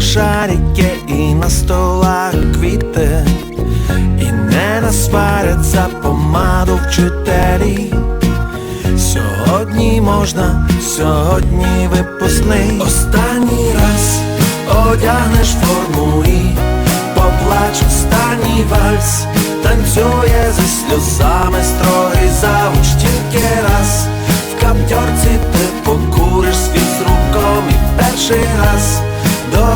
шарики і на столах квіти, і не насварять за помаду вчителі. Сьогодні можна, сьогодні випускний. Останній раз одягнеш форму і поплач останній вальс, танцює зі сльозами строгий завуч тільки раз. В каптьорці ти покуриш світ з руком і перший раз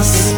Останній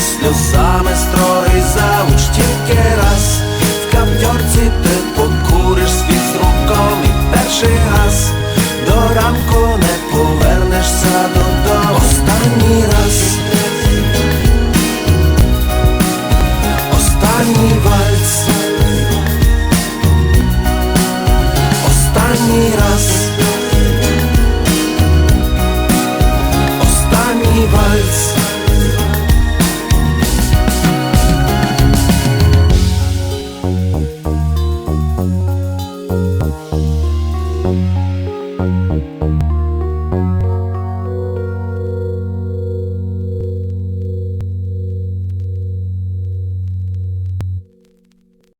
сльозами строй зауч тільки раз, в камьорці ти покуриш світ з руком і перший раз до ранку не повернешся додому. Останній раз. Останній you